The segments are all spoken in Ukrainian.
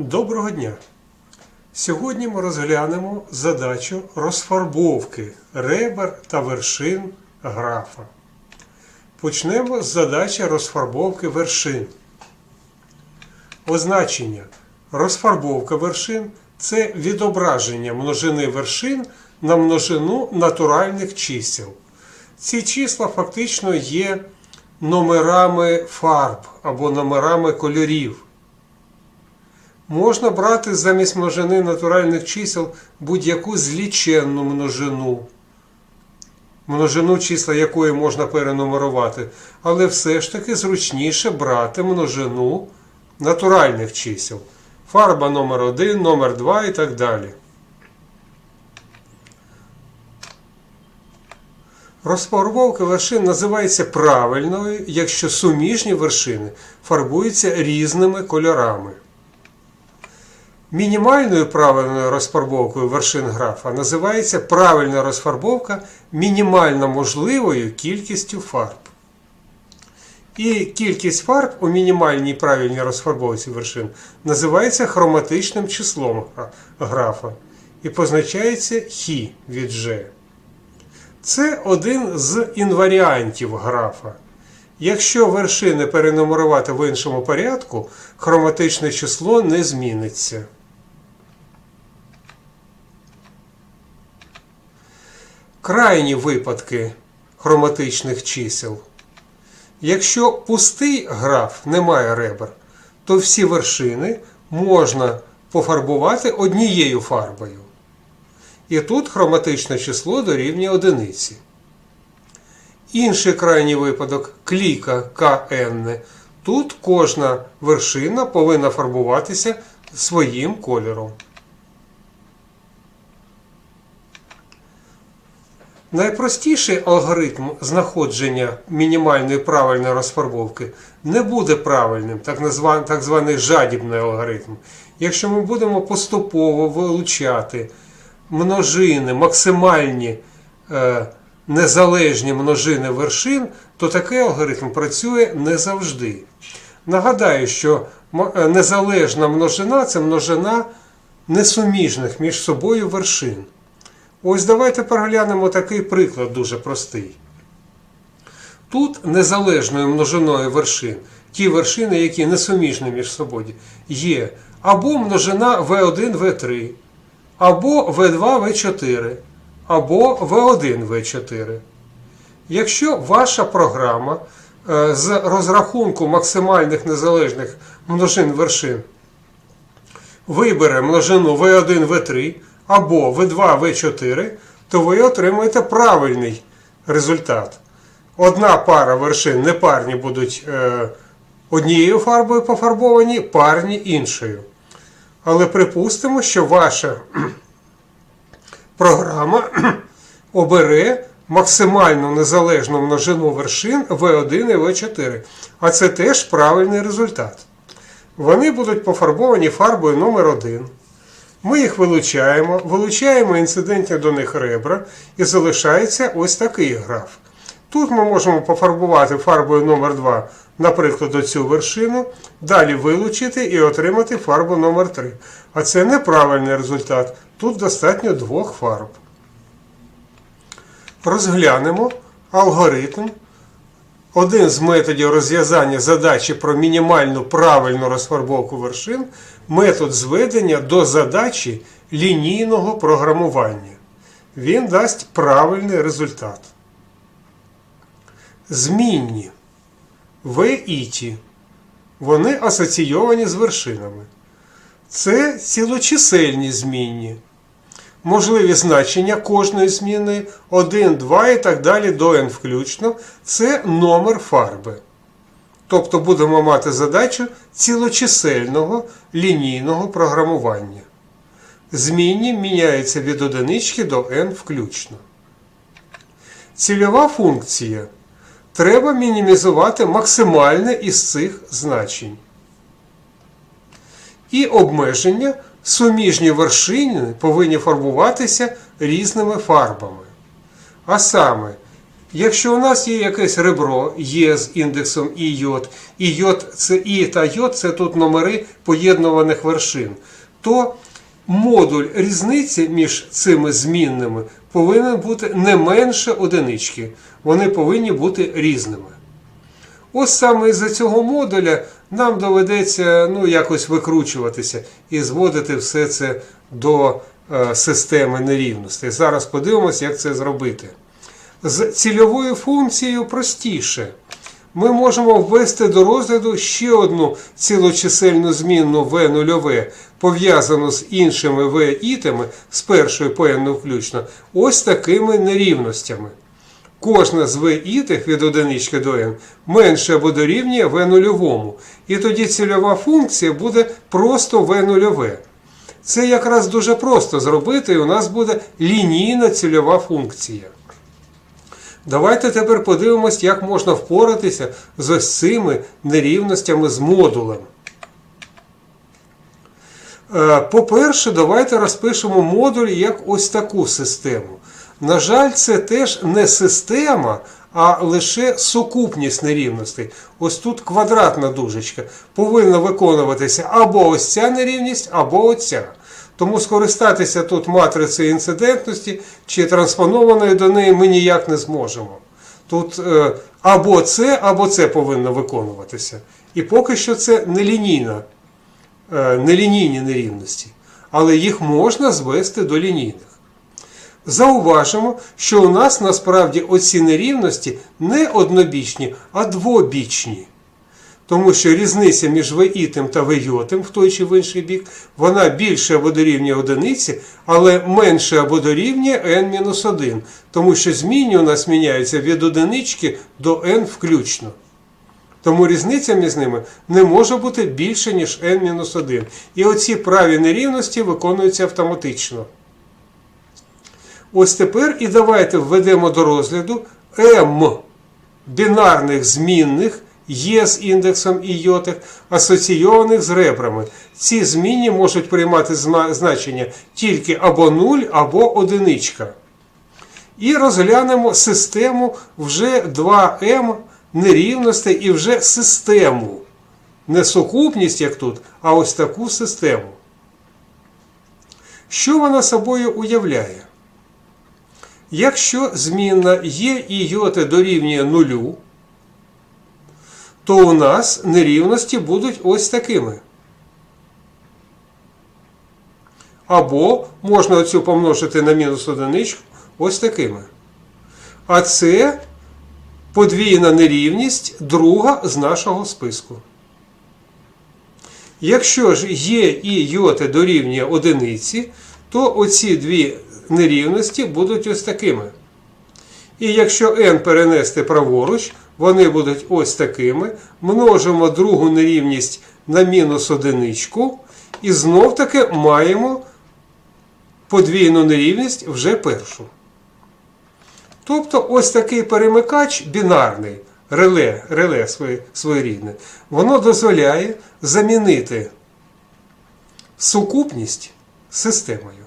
Доброго дня! Сьогодні ми розглянемо задачу розфарбовки ребер та вершин графа. Почнемо з задачі розфарбовки вершин. Означення розфарбовка вершин це відображення множини вершин на множину натуральних чисел. Ці числа фактично є номерами фарб або номерами кольорів. Можна брати замість множини натуральних чисел будь-яку зліченну множину, множину числа якої можна перенумерувати, але все ж таки зручніше брати множину натуральних чисел. Фарба номер 1 номер 2 і так далі. Розфарбовка вершин називається правильною, якщо суміжні вершини фарбуються різними кольорами. Мінімальною правильною розфарбовкою вершин графа називається правильна розфарбовка мінімально можливою кількістю фарб. І кількість фарб у мінімальній правильній розфарбовці вершин називається хроматичним числом графа і позначається хі від G. Це один з інваріантів графа. Якщо вершини перенумерувати в іншому порядку, хроматичне число не зміниться. Крайні випадки хроматичних чисел. Якщо пустий граф не має ребер, то всі вершини можна пофарбувати однією фарбою. І тут хроматичне число дорівнює одиниці. Інший крайній випадок кліка КН. Тут кожна вершина повинна фарбуватися своїм кольором. Найпростіший алгоритм знаходження мінімальної правильної розфарбовки не буде правильним, так, названий, так званий жадібний алгоритм. Якщо ми будемо поступово вилучати множини, максимальні е, незалежні множини вершин, то такий алгоритм працює не завжди. Нагадаю, що незалежна множина це множина несуміжних між собою вершин. Ось давайте переглянемо такий приклад дуже простий. Тут незалежною множиною вершин, ті вершини, які несуміжні між собою, є або множина V1, V3, або V2, V4, або V1, V4. Якщо ваша програма е, з розрахунку максимальних незалежних множин вершин вибере множину V1, V3 або V2, V4, то ви отримаєте правильний результат. Одна пара вершин непарні будуть е, однією фарбою пофарбовані, парні іншою. Але припустимо, що ваша програма обере максимальну незалежну множину вершин V1 і V4. А це теж правильний результат. Вони будуть пофарбовані фарбою номер 1 Ми їх вилучаємо, вилучаємо інцидентні до них ребра і залишається ось такий граф. Тут ми можемо пофарбувати фарбою номер 2 наприклад, оцю вершину, далі вилучити і отримати фарбу номер 3 А це неправильний результат. Тут достатньо двох фарб. Розглянемо алгоритм. Один з методів розв'язання задачі про мінімальну правильну розфарбовку вершин метод зведення до задачі лінійного програмування. Він дасть правильний результат. Змінні В і Т. Вони асоційовані з вершинами. Це цілочисельні змінні. Можливі значення кожної зміни 1, 2 і так далі до n включно. Це номер фарби. Тобто будемо мати задачу цілочисельного лінійного програмування. Змінні міняються від одинички до n включно. Цільова функція. Треба мінімізувати максимальне із цих значень. І обмеження суміжні вершини повинні фарбуватися різними фарбами. А саме, Якщо у нас є якесь ребро є з індексом і йод, і йод це і та йод це тут номери поєднуваних вершин, то модуль різниці між цими змінними повинен бути не менше одинички. Вони повинні бути різними. Ось саме із-за цього модуля нам доведеться ну, якось викручуватися і зводити все це до е, системи нерівностей. Зараз подивимося, як це зробити. З цільовою функцією простіше. Ми можемо ввести до розгляду ще одну цілочисельну змінну v нульове, пов'язану з іншими v ітами, з першою по n включно, ось такими нерівностями. Кожна з v ітих від одинички до n менше або дорівнює v нульовому. І тоді цільова функція буде просто v нульове. Це якраз дуже просто зробити, і у нас буде лінійна цільова функція. Давайте тепер подивимось, як можна впоратися з ось цими нерівностями з модулем. Е, По-перше, давайте розпишемо модуль як ось таку систему. На жаль, це теж не система, а лише сукупність нерівностей. Ось тут квадратна дужечка. Повинна виконуватися або ось ця нерівність, або оця. Тому скористатися тут матрицею інцидентності чи транспонованою до неї ми ніяк не зможемо. Тут е, або це, або це повинно виконуватися. І поки що це нелінійна, е, нелінійні нерівності. Але їх можна звести до лінійних. Зауважимо, що у нас насправді оці нерівності не однобічні, а двобічні. Тому що різниця між виїтим та вийотим в той чи в інший бік, вона більше або дорівнює одиниці, але менше або дорівнює n-1, тому що змінні у нас міняються від одинички до n включно. Тому різниця між ними не може бути більше, ніж n-1. І оці праві нерівності виконуються автоматично. Ось тепер і давайте введемо до розгляду m бінарних змінних є з індексом і асоційованих з ребрами. Ці змінні можуть приймати значення тільки або 0, або одиничка. І розглянемо систему вже 2m нерівностей і вже систему. Не сукупність, як тут, а ось таку систему. Що вона собою уявляє? Якщо змінна є і йоти дорівнює нулю, то у нас нерівності будуть ось такими. Або можна оцю помножити на мінус одиничку ось такими. А це подвійна нерівність друга з нашого списку. Якщо ж є і йоти дорівнює одиниці, то оці дві нерівності будуть ось такими. І якщо n перенести праворуч, вони будуть ось такими. Множимо другу нерівність на мінус одиничку. І знов таки маємо подвійну нерівність вже першу. Тобто ось такий перемикач бінарний, реле реле своєрідне, воно дозволяє замінити сукупність системою.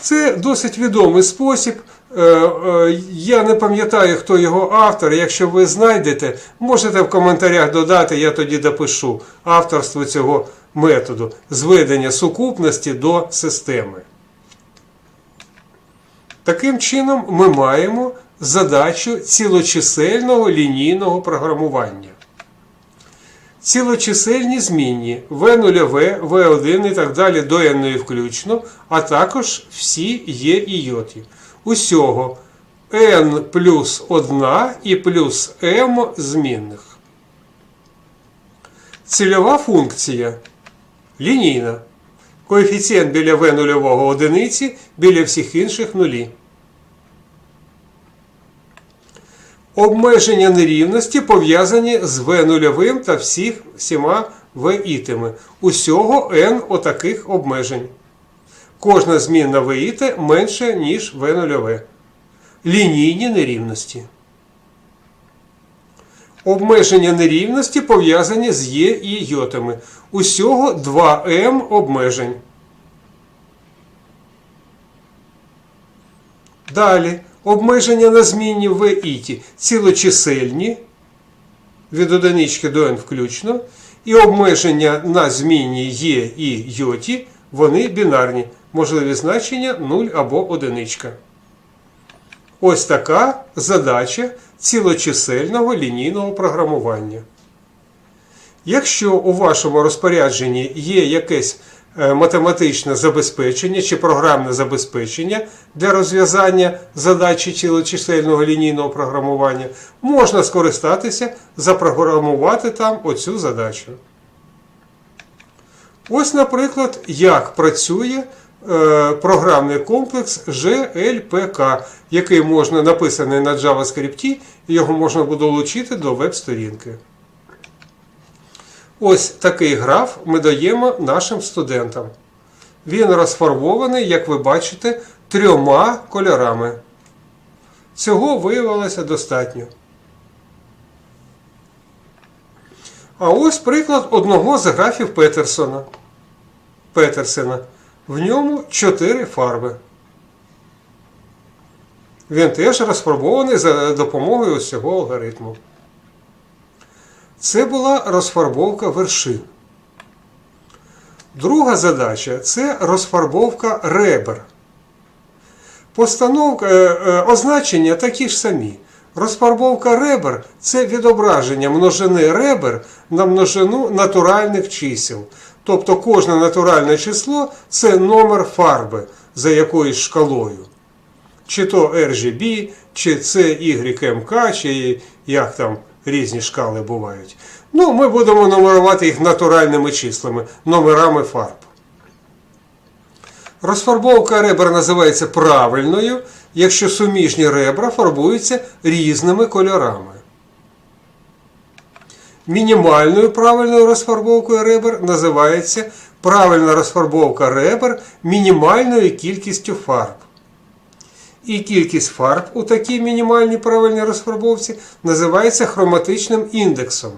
Це досить відомий спосіб. Е, е, я не пам'ятаю, хто його автор. Якщо ви знайдете, можете в коментарях додати, я тоді допишу авторство цього методу зведення сукупності до системи. Таким чином, ми маємо задачу цілочисельного лінійного програмування цілочисельні змінні В0, В1 і так далі до n включно, а також всі є і йоті. Усього n плюс 1 і плюс m змінних. Цільова функція лінійна. Коефіцієнт біля В0 одиниці, біля всіх інших нулі. Обмеження нерівності пов'язані з v нульовим та всіх всіма v ітами. Усього n отаких обмежень. Кожна змінна v менше, ніж v нульове. Лінійні нерівності. Обмеження нерівності пов'язані з є і йотами. Усього 2m обмежень. Далі обмеження на змінні в іті цілочисельні від одинички до n включно, і обмеження на змінні є і йоті, вони бінарні, можливі значення 0 або 1. Ось така задача цілочисельного лінійного програмування. Якщо у вашому розпорядженні є якесь е, математичне забезпечення чи програмне забезпечення для розв'язання задачі цілочисельного лінійного програмування, можна скористатися, запрограмувати там оцю задачу. Ось, наприклад, як працює програмний комплекс GLPK, який можна написаний на JavaScript, і його можна буде долучити до веб-сторінки. Ось такий граф ми даємо нашим студентам. Він розфарбований, як ви бачите, трьома кольорами. Цього виявилося достатньо. А ось приклад одного з графів Петерсона. Петерсена. В ньому чотири фарби. Він теж розфарбований за допомогою ось цього алгоритму. Це була розфарбовка вершин. Друга задача це розфарбовка ребер. Постановка, е, е, означення такі ж самі. Розфарбовка ребер це відображення множини ребер на множину натуральних чисел. Тобто кожне натуральне число це номер фарби за якоюсь шкалою. Чи то RGB, чи CYMK, чи як там різні шкали бувають. Ну, ми будемо нумерувати їх натуральними числами, номерами фарб. Розфарбовка ребер називається правильною, якщо суміжні ребра фарбуються різними кольорами. Мінімальною правильною розфарбовкою ребер називається правильна розфарбовка ребер мінімальною кількістю фарб. І кількість фарб у такій мінімальній правильній розфарбовці називається хроматичним індексом.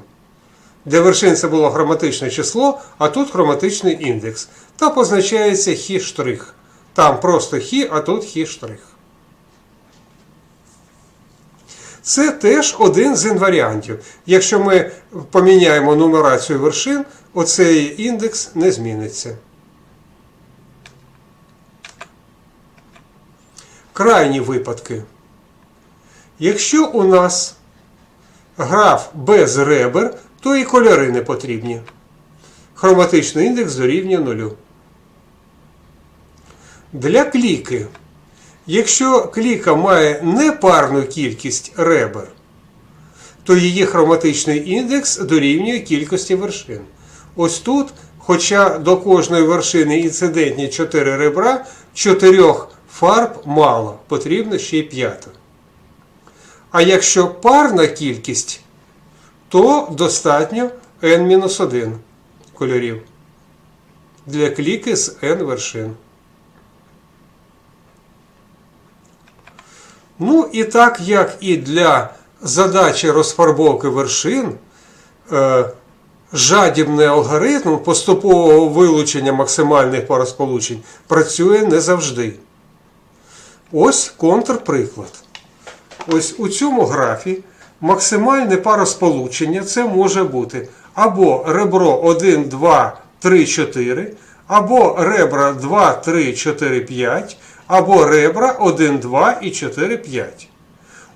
Для вершин це було хроматичне число, а тут хроматичний індекс. Та позначається хі штрих. Там просто хі, а тут хі штрих. Це теж один з інваріантів. Якщо ми поміняємо нумерацію вершин, оцей індекс не зміниться. Крайні випадки. Якщо у нас граф без ребер, то і кольори не потрібні. Хроматичний індекс дорівнює нулю. Для кліки. Якщо кліка має непарну кількість ребер, то її хроматичний індекс дорівнює кількості вершин. Ось тут, хоча до кожної вершини інцидентні 4 ребра, 4 фарб мало, потрібно ще й п'ята. А якщо парна кількість, то достатньо n-1 кольорів для кліки з n вершин. Ну і так як і для задачі розфарбовки вершин, е, жадібний алгоритм поступового вилучення максимальних паросполучень працює не завжди. Ось контрприклад. Ось у цьому графі максимальне паросполучення це може бути або ребро 1, 2, 3, 4, або ребра 2, 3, 4, 5, або ребра 1, 2 і 4, 5.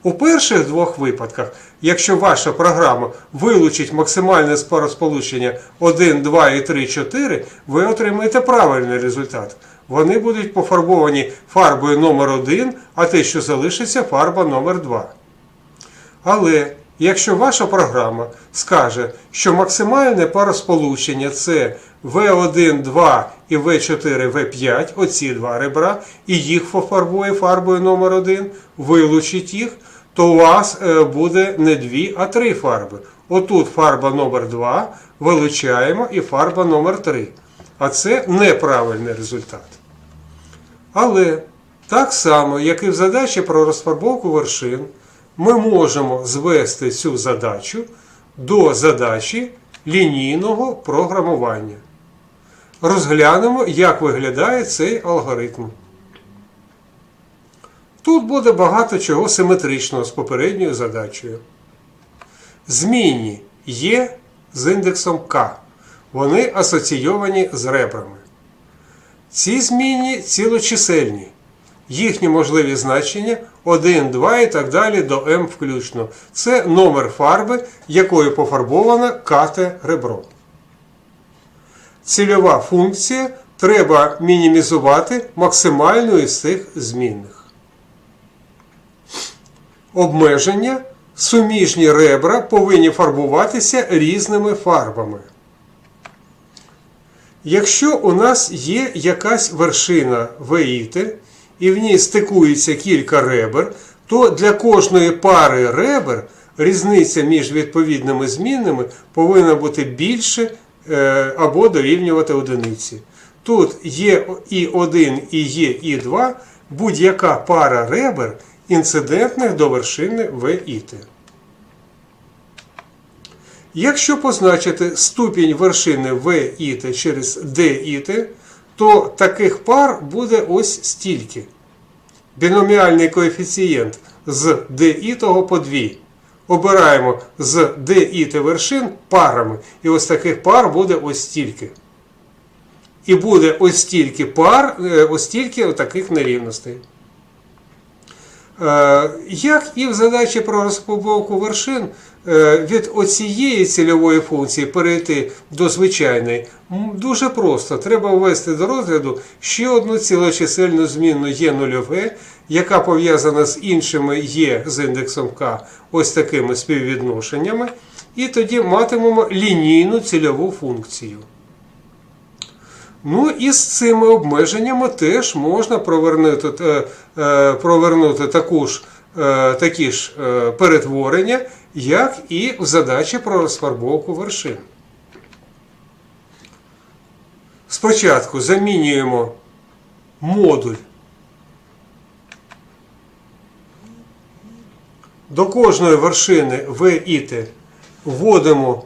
У перших двох випадках, якщо ваша програма вилучить максимальне паросполучення 1, 2 і 3, 4, ви отримаєте правильний результат. Вони будуть пофарбовані фарбою номер 1 а те, що залишиться, фарба номер 2 Але якщо ваша програма скаже, що максимальне паросполучення це V1, 2 і V4, V5, оці два ребра, і їх пофарбує фарбою номер 1 вилучить їх, то у вас е, буде не дві, а три фарби. Отут фарба номер 2 вилучаємо і фарба номер 3 А це неправильний результат. Але так само, як і в задачі про розфарбовку вершин, ми можемо звести цю задачу до задачі лінійного програмування. Розглянемо, як виглядає цей алгоритм. Тут буде багато чого симетричного з попередньою задачею. Змінні є з індексом К. Вони асоційовані з ребрами. Ці змінні цілочисельні. Їхні можливі значення 1, 2 і так далі до М включно. Це номер фарби, якою пофарбоване кате ребро. Цільова функція треба мінімізувати максимальну із цих змінних. Обмеження суміжні ребра повинні фарбуватися різними фарбами. Якщо у нас є якась вершина веїти, і в ній стикується кілька ребер, то для кожної пари ребер різниця між відповідними змінними повинна бути більше е, або дорівнювати одиниці. Тут є і 1 і є і 2 будь-яка пара ребер інцидентних до вершини ВІТ. Якщо позначити ступінь вершини ВІТ через ДІТ, то таких пар буде ось стільки. Біноміальний коефіцієнт з ДІТого по 2. Обираємо з ДІТ вершин парами. І ось таких пар буде ось стільки. І буде ось стільки пар, е, ось стільки таких нерівностей. Е, Як і в задачі про розподілку вершин, е, від оцієї цільової функції перейти до звичайної дуже просто. Треба ввести до розгляду ще одну цілочисельну змінну є нульове, яка пов'язана з іншими є з індексом К ось такими співвідношеннями. І тоді матимемо лінійну цільову функцію. Ну і з цими обмеженнями теж можна провернути, е, е, провернути таку ж, е, такі ж перетворення, як і в задачі про розфарбовку вершин. Спочатку замінюємо модуль. До кожної вершини ВІТ вводимо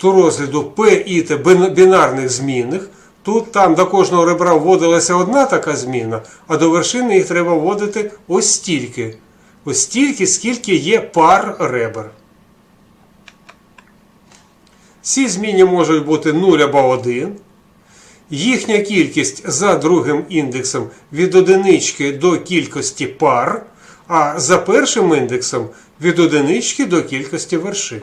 до розгляду П і Т бінарних змінних. Тут там до кожного ребра вводилася одна така зміна, а до вершини їх треба вводити ось стільки. Ось стільки, скільки є пар ребер. Ці зміни можуть бути 0 або 1. Їхня кількість за другим індексом від одинички до кількості пар, а за першим індексом від одинички до кількості вершин.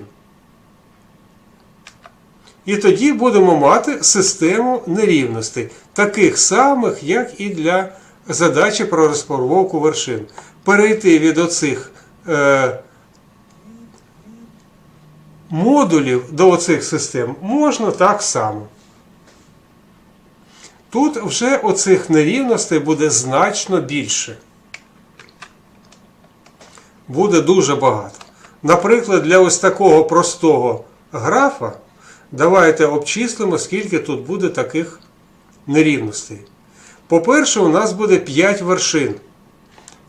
І тоді будемо мати систему нерівностей, таких самих, як і для задачі про розпорвовку вершин. Перейти від оцих е, модулів до оцих систем можна так само. Тут вже оцих нерівностей буде значно більше. Буде дуже багато. Наприклад, для ось такого простого графа. Давайте обчислимо, скільки тут буде таких нерівностей. По-перше, у нас буде 5 вершин.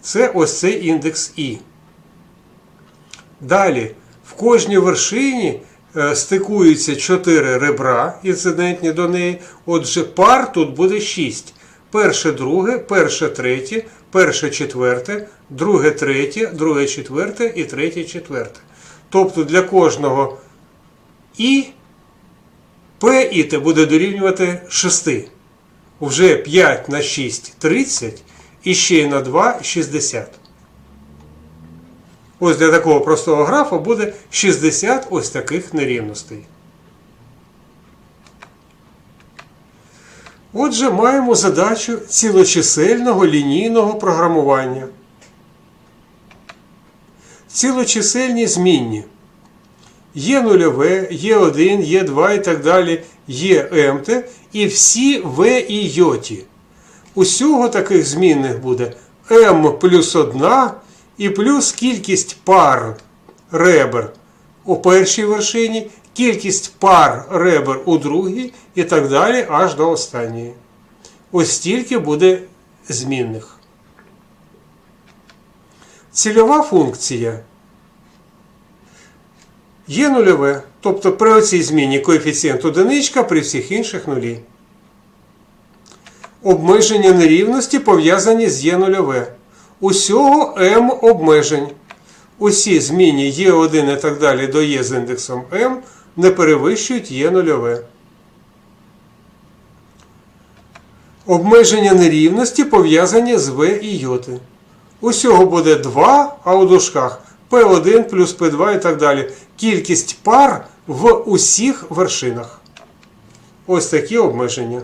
Це ось цей індекс І. Далі, в кожній вершині е, стикуються 4 ребра, інцидентні до неї. Отже, пар тут буде 6. Перше, друге, перше, третє, перше, четверте, друге, третє, друге, четверте і третє, четверте. Тобто для кожного І P і Т буде дорівнювати 6. Вже 5 на 6 30 і ще й на 2 60. Ось для такого простого графа буде 60 ось таких нерівностей. Отже, маємо задачу цілочисельного лінійного програмування. Цілочисельні змінні. Є нульове, є 1, є 2 і так далі, є МТ, і всі В і йоті. Усього таких змінних буде М плюс 1 і плюс кількість пар ребер у першій вершині, кількість пар ребер у другій і так далі аж до останньої. Ось стільки буде змінних. Цільова функція є нульове, тобто при оцій зміні коефіцієнт одиничка при всіх інших нулі. Обмеження нерівності пов'язані з є нульове. усього m обмежень. Усі змінні Е1 і так далі до Е з індексом m не перевищують Е нульове. Обмеження нерівності пов'язані з В і йоти. Усього буде 2, а у дужках P1 плюс P2 і так далі. Кількість пар в усіх вершинах. Ось такі обмеження.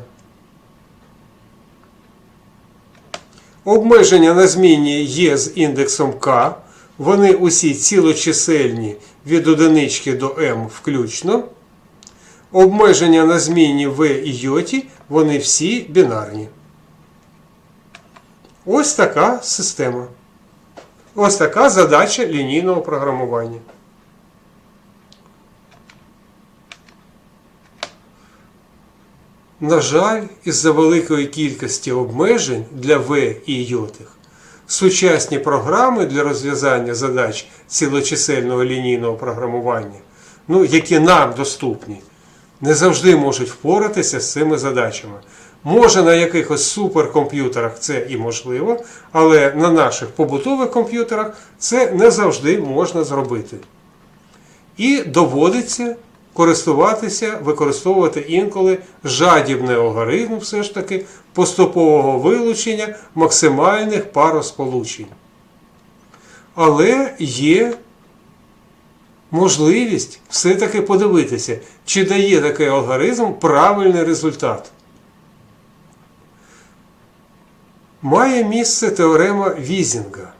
Обмеження на зміні є з індексом К. Вони усі цілочисельні від одинички до m включно. Обмеження на зміні В і йоті, вони всі бінарні. Ось така система. Ось така задача лінійного програмування. На жаль, із-за великої кількості обмежень для В і йотих сучасні програми для розв'язання задач цілочисельного лінійного програмування, ну, які нам доступні, не завжди можуть впоратися з цими задачами. Може на якихось суперкомп'ютерах це і можливо, але на наших побутових комп'ютерах це не завжди можна зробити. І доводиться користуватися, використовувати інколи жадібний алгоритм все ж таки поступового вилучення максимальних паросполучень. Але є можливість все-таки подивитися, чи дає такий алгоритм правильний результат. Має місце теорема Візінга.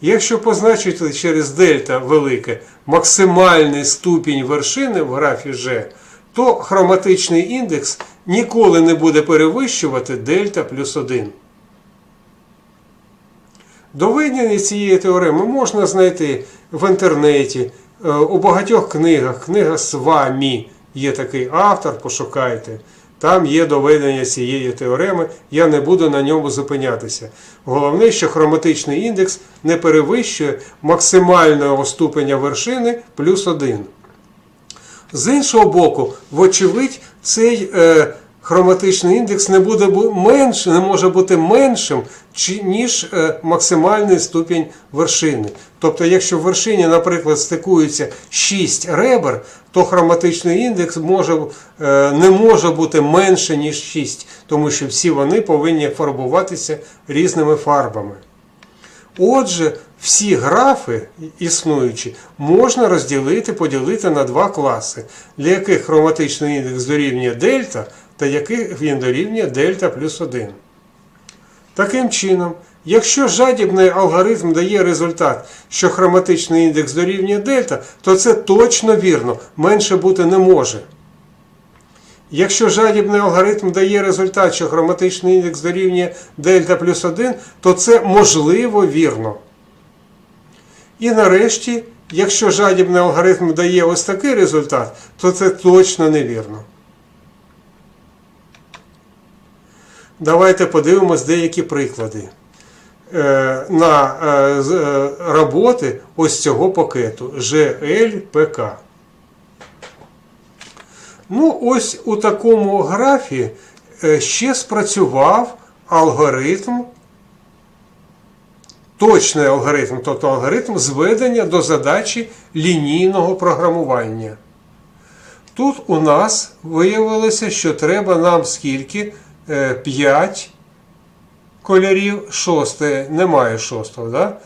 Якщо позначити через дельта велике максимальний ступінь вершини в графі G, то хроматичний індекс ніколи не буде перевищувати дельта плюс 1. Доведення цієї теореми можна знайти в інтернеті, е, у багатьох книгах. Книга Свамі є такий автор, пошукайте. Там є доведення цієї теореми, я не буду на ньому зупинятися. Головне, що хроматичний індекс не перевищує максимального ступеня вершини плюс 1. З іншого боку, вочевидь, цей е, хроматичний індекс не буде менш, не може бути меншим, ніж е, максимальний ступінь вершини. Тобто, якщо в вершині, наприклад, стикуються 6 ребер, то хроматичний індекс може, е, не може бути менше, ніж 6, тому що всі вони повинні фарбуватися різними фарбами. Отже, всі графи існуючі можна розділити, поділити на два класи, для яких хроматичний індекс дорівнює дельта, та яких він дорівнює дельта плюс 1. Таким чином, якщо жадібний алгоритм дає результат, що хроматичний індекс дорівнює дельта, то це точно вірно, менше бути не може. Якщо жадібний алгоритм дає результат, що хроматичний індекс дорівнює дельта плюс 1, то це можливо вірно. І нарешті, якщо жадібний алгоритм дає ось такий результат, то це точно невірно. Давайте подивимось деякі приклади е, на е, е, роботи ось цього пакету GLPK. Ну, ось у такому графі ще спрацював алгоритм, точний алгоритм, тобто алгоритм зведення до задачі лінійного програмування. Тут у нас виявилося, що треба нам скільки 5 кольорів, шосте, немає шостого, да?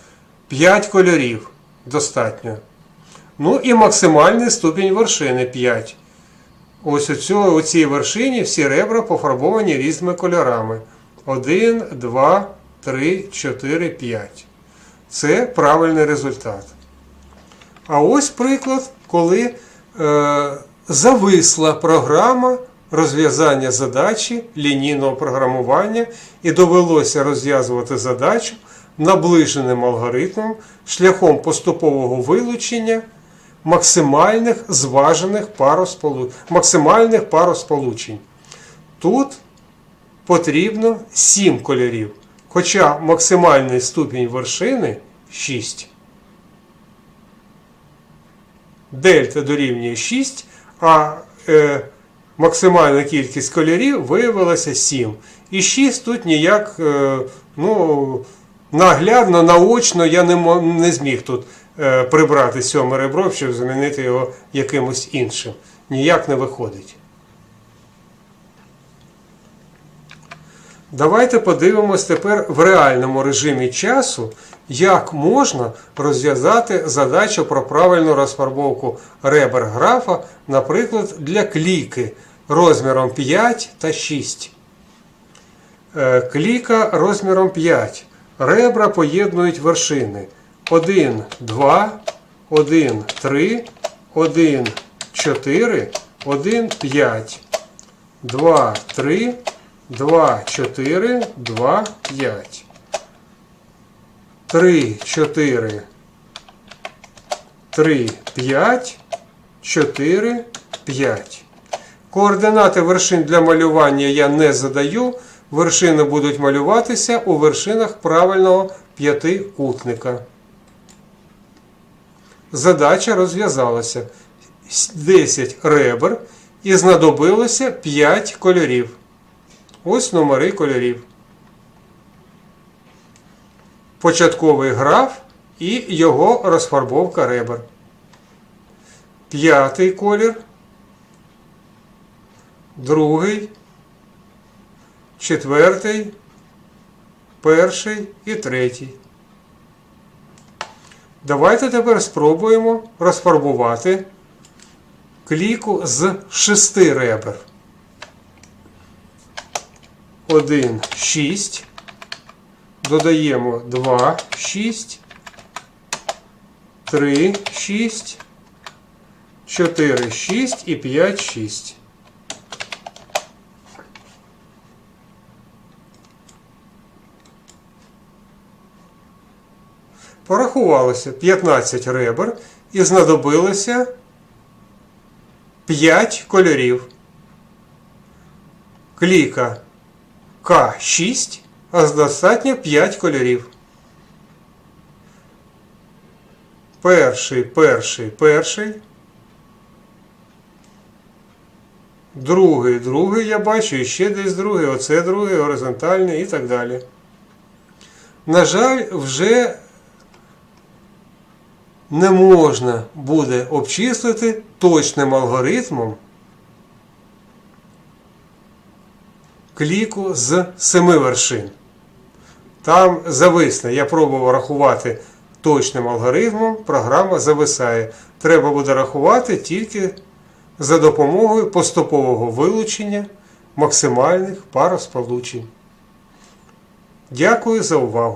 5 кольорів достатньо. Ну і максимальний ступінь вершини 5. Ось у, цього, у цій вершині всі ребра пофарбовані різними кольорами. 1, 2, 3, 4, 5. Це правильний результат. А ось приклад, коли е, зависла програма розв'язання задачі лінійного програмування і довелося розв'язувати задачу наближеним алгоритмом шляхом поступового вилучення максимальних зважених паросполучень. максимальних паросполучень. Тут потрібно 7 кольорів. Хоча максимальний ступінь вершини 6. Дельта дорівнює 6, а е, максимальна кількість кольорів виявилася 7. І 6 тут ніяк е, ну, наглядно, наочно я не, не зміг тут е, прибрати сьоме ребро, щоб замінити його якимось іншим. Ніяк не виходить. Давайте подивимось тепер в реальному режимі часу, як можна розв'язати задачу про правильну розфарбовку ребер графа, наприклад, для кліки розміром 5 та 6. Е, Кліка розміром 5. Ребра поєднують вершини 1, 2, 1, 3, 1, 4, 1, 5. 2, 3, 2, 4, 2, 5. 3, 4, 3, 5, 4, 5. Координати вершин для малювання я не задаю. Вершини будуть малюватися у вершинах правильного п'ятикутника. Задача розв'язалася. 10 ребер і знадобилося 5 кольорів. Ось номери кольорів. Початковий граф і його розфарбовка ребер. П'ятий колір. Другий. Четвертий. Перший і третій. Давайте тепер спробуємо розфарбувати кліку з шести ребер. 1, 6. Додаємо 2, 6, 3, 6, 4, 6 і 5, 6. Порахувалося 15 ребер і знадобилося 5 кольорів. Кліка К6, а достатньо 5 кольорів. Перший, перший, перший. Другий, другий я бачу, і ще десь другий, оце другий, горизонтальний і так далі. На жаль, вже не можна буде обчислити точним алгоритмом кліку з семи вершин. Там зависне. Я пробував рахувати точним алгоритмом, програма зависає. Треба буде рахувати тільки за допомогою поступового вилучення максимальних паросполучень. Дякую за увагу!